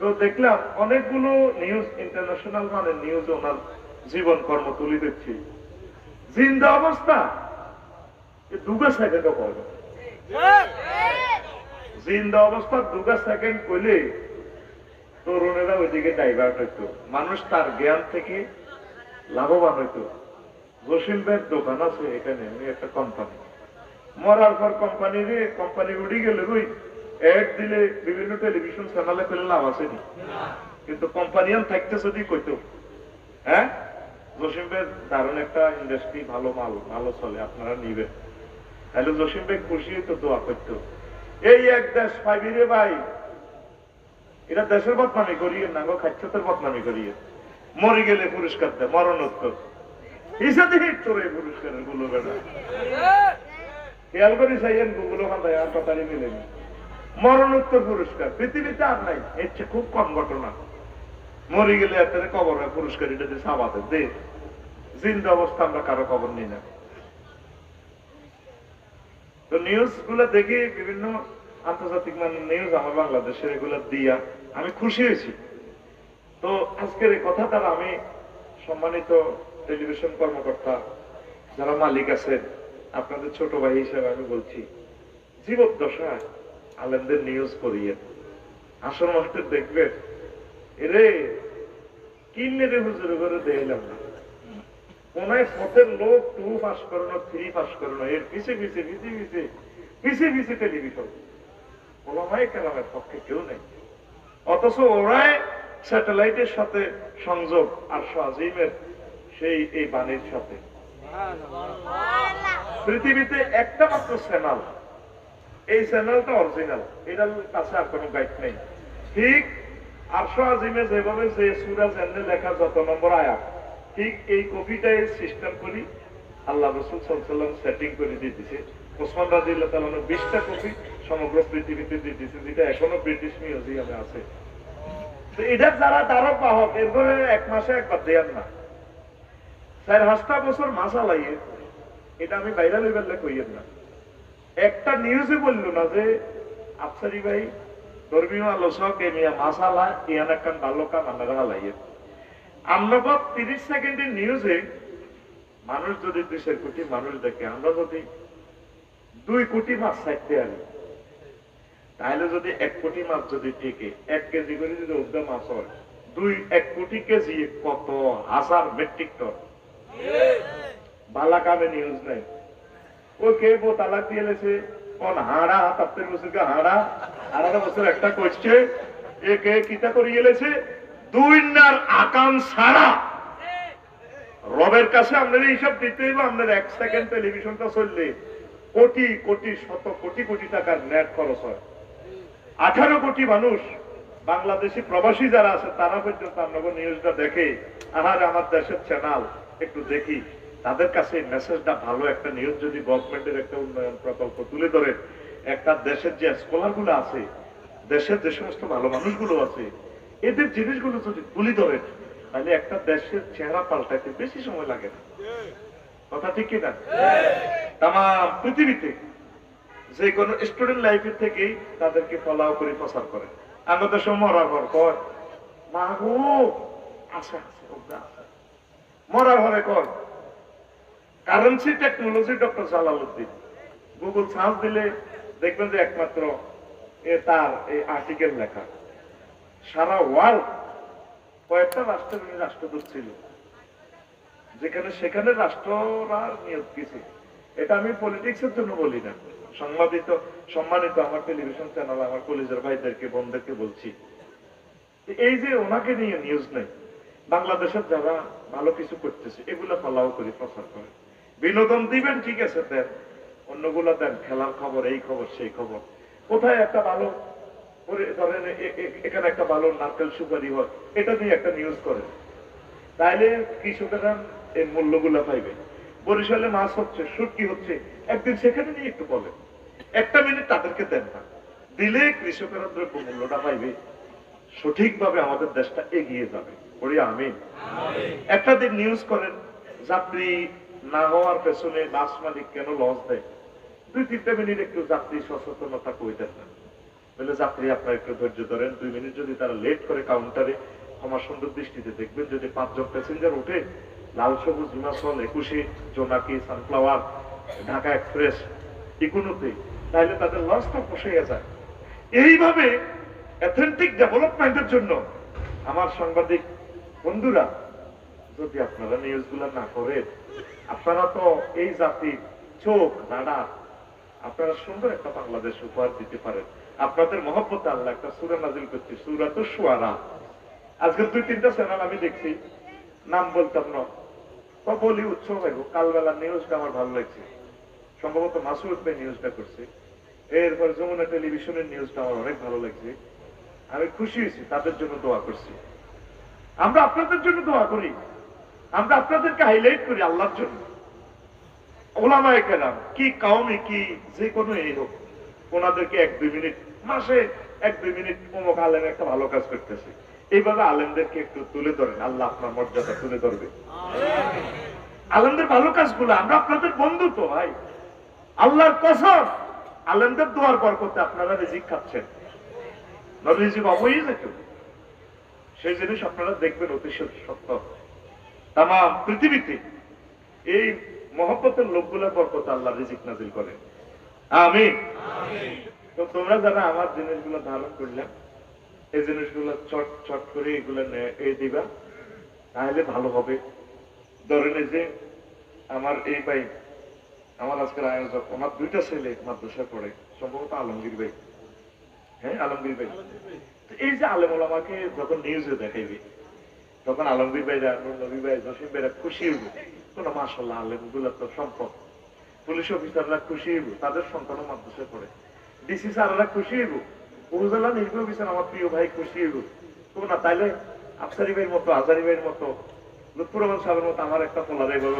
তো দেখলাম অনেকগুলো নিউজ ইন্টারন্যাশনাল মানে নিউজ ওনার জীবন কর্ম তুলে দিচ্ছি জিন্দা অবস্থা! দুগা সেকেন্ডও করবে জিন্দা অবস্থা, দুগা সেকেন্ড কইলে তরুণেরা ওইদিকে ডাইভার্ট হইতো। মানুষ তার জ্ঞান থেকে লাভবান হইতো। জসিম ভাইয়ের দোকান আছে এখানে একটা কোম্পানি মরার পর কোম্পানি রে কোম্পানি উড়ি গেলে ওই অ্যাড দিলে বিভিন্ন টেলিভিশন চ্যানেলে পেলে লাভ আসেনি। কিন্তু কোম্পানিয়ান থাকতে যদি কইতো হ্যাঁ? জসিম ভাইয়ের দারুণ একটা ইন্ডাস্ট্রি ভালো মাল ভালো চলে আপনারা নিবেন তাহলে জসিম ভাই খুশি হইতো দোয়া করতো। এই এক দেশ পাইবি রে ভাই। এটা দেশের বদনামি করিয়ে না গো খাচ্ছতের বদনামি করিয়ে মরে গেলে পুরস্কার দেয় মরণোত্তর। হিসাবে তোর এই পুরস্কারেরগুলো বেড়া। খেয়াল করি চাইয়েন গুগল খান্দায় আর কথারই মিলেনি। মরণোত্তর পুরস্কার। পৃথিবীতে আর নাই। এর চেয়ে খুব কম ঘটনা। মরে গেলে এত কবর হয়, পুরস্কার এটা দিয়ে। সাবাতে দে, জিন্দা অবস্থা আমরা কারও খবর নিই না। তো নিউজগুলো দেখি, বিভিন্ন আন্তর্জাতিক মানে নিউজ আমার বাংলাদেশের এগুলো দিয়া আমি খুশি হয়েছি। তো আজকের এই কথা দ্বারা আমি সম্মানিত টেলিভিশন কর্মকর্তা যারা মালিক আছেন, আপনাদের ছোট ভাই হিসেবে আমি বলছি, জীবদ্দশায় আলেমদের নিউজ করিয়ে। আসল মাস্টার দেখবেন এরে কিনে রে হুজুর করে দেখলাম না। কোনায় পথের লোক টু পাস করানো থ্রি পাস করানো এর পিছে পিছে পিছে পিছে পিছে পিছে টেলিভিশন ওলামাই কেরামের পক্ষে কেউ নেই। অথচ ওরাই স্যাটেলাইটের সাথে সংযোগ আর আজিমের সেই এই বাণীর সাথে। পৃথিবীতে একটা মাত্র চ্যানেল এই চ্যানেলটা অরিজিনাল এটার কাছে আর কোনো গাইড নেই। ঠিক আরশো আজিমে যেভাবে যে সুরাজ এমনি লেখা যত নম্বর আয়া ঠিক এই কপিটাই সিস্টেম করি আল্লাহ রসুল সাল্লাম সেটিং করে দিয়ে দিছে। ওসমান রাজিল্লাহ তালন বিশটা কপি সমগ্র পৃথিবীতে দিয়ে দিছে, যেটা এখনও ব্রিটিশ মিউজিয়ামে আছে। তো এটার যারা দ্বারা পাহক এরপরে এক মাসে একবার দেয়ার না। চার পাঁচটা বছর মাসা লাগে এটা আমি বাইরে লেভেলে কইয়ের না। একটা নিউজে বলল না যে আফসারি ভাই ধর্মীয় আলোচক এ মিয়া মাসালা ইয়ান একখান ভালো কাম আমরা হালাইয়ে। আমরা বা তিরিশ সেকেন্ডের নিউজে মানুষ যদি দুই কোটি মানুষ দেখে আমরা যদি দুই কোটি মাছ চাইতে আনি তাহলে যদি এক কোটি মাছ যদি টিকে এক কেজি করে যদি উদ্যা মাছ হয় দুই এক কোটি কেজি কত হাজার মেট্রিক টন বালা কামে নিউজ নাই। ও কে বো তালাক দিয়ে লেছে? কোন হাড়া তাপ্তের বছরকে হাড়া। আড়াটা বছর একটা করছে এ কে কিতা করিয়ে লেছে? দুই নার আকাম ছাড়া রবের কাছে আপনার এইসব দিতে হইব, আপনার এক সেকেন্ড টেলিভিশনটা চললে কোটি কোটি, শত, কোটি কোটি টাকার নেট খরচ হয়। আঠারো কোটি মানুষ, বাংলাদেশি প্রবাসী যারা আছে, তারা পর্যন্ত আপনাকে নিউজটা দেখে। আহার, আমার দেশের চ্যানেল একটু দেখি। তাদের কাছে এই মেসেজটা ভালো একটা নিউজ যদি গভর্নমেন্টের একটা উন্নয়ন প্রকল্প তুলে ধরে, একটা দেশের যে স্কলারগুলো আছে, দেশের যে সমস্ত ভালো মানুষগুলো আছে, এদের জিনিসগুলো যদি তুলে ধরে, তাহলে একটা দেশের চেহারা পাল্টাইতে বেশি সময় লাগে না। কথা ঠিক কিনা? তাম পৃথিবীতে যে কোনো স্টুডেন্ট লাইফের থেকেই তাদেরকে ফলাও করে, প্রচার করে। আমাদের সময় মরার কয়? মা গো আছে মরার পরে কয়? Currency technology doctor Jalaluddin Google search দিলে দেখবেন যে একমাত্র তার এই আর্টিকেল লেখা। সারা ওয়ার্ল্ড কয়েকটা রাষ্ট্রের উনি রাষ্ট্রদূত ছিল। যেখানে সেখানে রাষ্ট্ররা নিয়োগ কিছু এটা আমি পলিটিক্সের জন্য বলি না। সংবাদিত, সম্মানিত আমার টেলিভিশন চ্যানেল আমার কলেজের ভাইদেরকে, বোনদেরকে বলছি। এই যে ওনাকে নিয়ে নিউজ নেই, বাংলাদেশের যারা ভালো কিছু করতেছে, এগুলো ফলাও করে, প্রচার করে। বিনোদন দিবেন ঠিক আছে দেন। অন্যগুলো দেন খেলার খবর এই খবর সেই খবর। কোথায় একটা ভালো ধরেন এখানে একটা ভালো নারকেল সুপারি হয় এটা নিয়ে একটা নিউজ করে তাইলে কৃষকেরা এই মূল্যগুলো পাইবে। বরিশালে মাছ হচ্ছে শুটকি হচ্ছে একদিন সেখানে নিয়ে একটু বলেন। একটা মিনিট তাদেরকে দেন না। দিলে কৃষকেরা দ্রব্য মূল্যটা পাইবে। সঠিকভাবে আমাদের দেশটা এগিয়ে যাবে। বলি আমিন। একটা দিন নিউজ করেন যাত্রী না হওয়ার পেছনে বাস মালিক কেন লস দেয়? দুই, তিনটা মিনিট একটু যাত্রী সচেতনতা কই দেন না। বলে, যাত্রী, আপনার একটু ধৈর্য ধরেন। দুই মিনিট যদি তারা লেট করে কাউন্টারে ক্ষমা সুন্দর দৃষ্টিতে দেখবেন, যদি পাঁচজন প্যাসেঞ্জার উঠে লাল, সবুজ, হিমাচল, একুশে জোনাকি সানফ্লাওয়ার ঢাকা এক্সপ্রেস ইকোনোতে তাহলে তাদের লসটা পোষাইয়া যায়। এইভাবে অ্যাথেন্টিক ডেভেলপমেন্টের জন্য আমার সাংবাদিক বন্ধুরা যদি আপনারা নিউজগুলো না করেন, আপনারা তো এই জাতির চোখ নাড়া আপনারা সুন্দর একটা বাংলাদেশ উপহার দিতে পারেন। আপনাদের মহব্বতে আল্লাহ একটা সুরা নাজিল করছে সুরা তো সুয়ারা আজকে দুই, তিনটা চ্যানেল আমি দেখছি, নাম বলতাম না। তো বলি উৎসব হইব কালবেলা নিউজটা আমার ভালো লাগছে। সম্ভবত মাসুদ ভাই নিউজটা করছে। এরপর যমুনা টেলিভিশনের নিউজটা আমার অনেক ভালো লাগছে। আমি খুশি হয়েছি, তাদের জন্য দোয়া করছি। আমরা আপনাদের জন্য দোয়া করি। আমরা আপনাদেরকে হাইলাইট করি আল্লাহর জন্য। ওলামায় কেরাম, কি কাউমি কি যে কোনো এই হোক, ওনাদেরকে এক দুই মিনিট, মাসে এক দুই মিনিট অমুক আলেম একটা ভালো কাজ করতেছে। এইভাবে আলেমদেরকে একটু তুলে ধরেন, আল্লাহ আপনার মর্যাদা তুলে ধরবে। আলেমদের ভালো কাজগুলো, আমরা আপনাদের বন্ধু তো ভাই। আল্লাহর কসম, আলেমদের দোয়ার পর করতে আপনারা রিজিক খাচ্ছেন। রিজিক অবই যেত, সেই জিনিস আপনারা দেখবেন অতি সত্য তাম পৃথিবীতে এই মহব্বতের লোকগুলোর বরকত আল্লাহ রিজিক নাজিল করে। আমি তো তোমরা যারা আমার জিনিসগুলো ধারণ করলাম এই জিনিসগুলো চট চট করে এগুলো এ দিবা তাহলে ভালো হবে। ধরেন যে আমার এই ভাই আমার আজকের আয়োজক আমার দুইটা ছেলে মাদ্রাসায় পড়ে সম্ভবত আলমগীর ভাই। হ্যাঁ আলমগীর ভাই। এই যে আলেম আমাকে যখন নিউজে দেখাইবে তখন আলমগীর ভাইরা নবী ভাই, জসিম ভাইরা খুশি হইব, কোনো মাসাল্লাহ আলমগুলো তো সম্পদ। পুলিশ অফিসাররা খুশি হইব, তাদের সন্তানও মাদ্রাসে পড়ে। ডিসি স্যাররা খুশি হইব, উপজেলা নির্বাহী অফিসার আমার প্রিয় ভাই খুশি হইব। তো না, তাইলে আফসারি ভাইয়ের মতো, আজারি ভাইয়ের মতো, লুৎফুর রহমান সাহেবের মতো আমার একটা পোলা এইভাবে